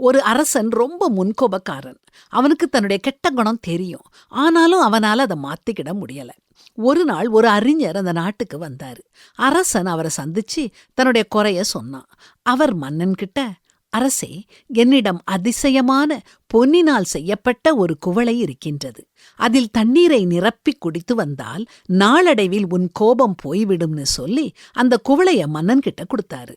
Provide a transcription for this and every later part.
ஒரு அரசன் ரொம்ப முன்கோபக்காரன். அவனுக்கு தன்னுடைய கெட்ட குணம் தெரியும். ஆனாலும் அவனால அதை மாத்திக்கிட முடியல. ஒரு நாள் ஒரு அறிஞர் அந்த நாட்டுக்கு வந்தாரு. அரசன் அவரை சந்திச்சு தன்னுடைய குறைய சொன்னான். அவர் மன்னன் கிட்ட அரசே என்னிடம் அதிசயமான பொன்னினால் செய்யப்பட்ட ஒரு குவளை இருக்கின்றது. அதில் தண்ணீரை நிரப்பி குடித்து வந்தால் நாளடைவில் உன் கோபம் போய்விடும்னு சொல்லி அந்த குவளைய மன்னன் கிட்ட கொடுத்தாரு.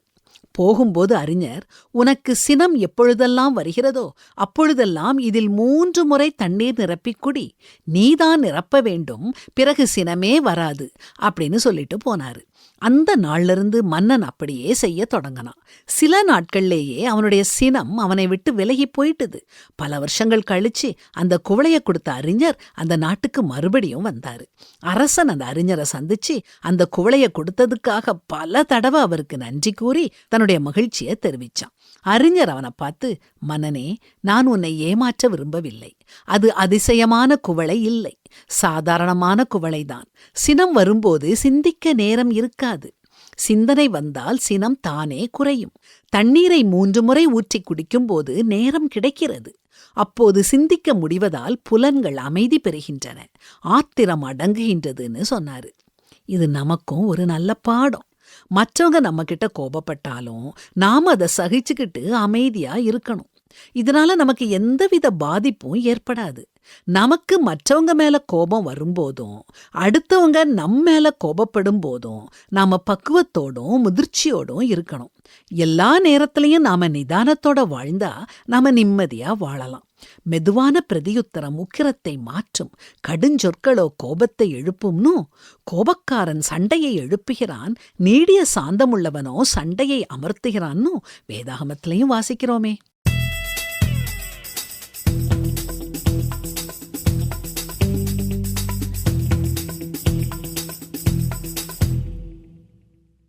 போகும்போது அறிஞர் உனக்கு சினம் எப்பொழுதெல்லாம் வருகிறதோ அப்பொழுதெல்லாம் இதில் மூன்று முறை தண்ணீர் நிரப்பிக் குடி. நீதான் நிரப்ப வேண்டும். பிறகு சினமே வராது. அப்படின்னு சொல்லிட்டு போனாரு. அந்த நாள்லிருந்து மன்னன் அப்படியே செய்ய தொடங்கினான். சில நாட்கள்லேயே அவனுடைய சினம் அவனை விட்டு விலகி போயிட்டுது. பல வருஷங்கள் கழிச்சு அந்த குவளைய கொடுத்த அறிஞர் அந்த நாட்டுக்கு மறுபடியும் வந்தாரு. அரசன் அந்த அறிஞரை சந்திச்சு அந்த குவளைய கொடுத்ததுக்காக பல தடவை அவருக்கு நன்றி கூறி தன்னுடைய மகிழ்ச்சியை தெரிவிச்சான். அறிஞர் அவனை பார்த்து மன்னனே நான் உன்னை ஏமாற்ற விரும்பவில்லை. அது அதிசயமான குவளை இல்லை. சாதாரணமான குவளைதான். சினம் வரும்போது சிந்திக்க நேரம் இருக்காது. சிந்தனை வந்தால் சினம் தானே குறையும். தண்ணீரை மூன்று முறை ஊற்றி குடிக்கும்போது நேரம் கிடைக்கிறது. அப்போது சிந்திக்க முடிவதால் புலன்கள் அமைதி பெறுகின்றன. ஆத்திரம் அடங்குகின்றதுன்னு சொன்னாரு. இது நமக்கும் ஒரு நல்ல பாடம். மற்றவங்க நம்ம கிட்ட கோபப்பட்டாலும் நாம அதை சகிச்சுக்கிட்டு அமைதியா இருக்கணும். இதனால நமக்கு எந்தவித பாதிப்பும் ஏற்படாது. நமக்கு மற்றவங்க மேல கோபம் வரும்போதும் அடுத்தவங்க நம்ம மேல கோபப்படும் போதும் நாம பக்குவத்தோடும் முதிர்ச்சியோடும் இருக்கணும். எல்லா நேரத்திலையும் நாம நிதானத்தோட வாழ்ந்தா நாம நிம்மதியா வாழலாம். மெதுவான பிரதியுத்தரம் உக்கிரத்தை மாற்றும் கடுஞ்சொற்களோ கோபத்தை எழுப்பும்னு கோபக்காரன் சண்டையை எழுப்புகிறான் நீடிய சாந்தமுள்ளவனோ சண்டையை அமர்த்துகிறான்னு வேதாகமத்திலையும் வாசிக்கிறோமே.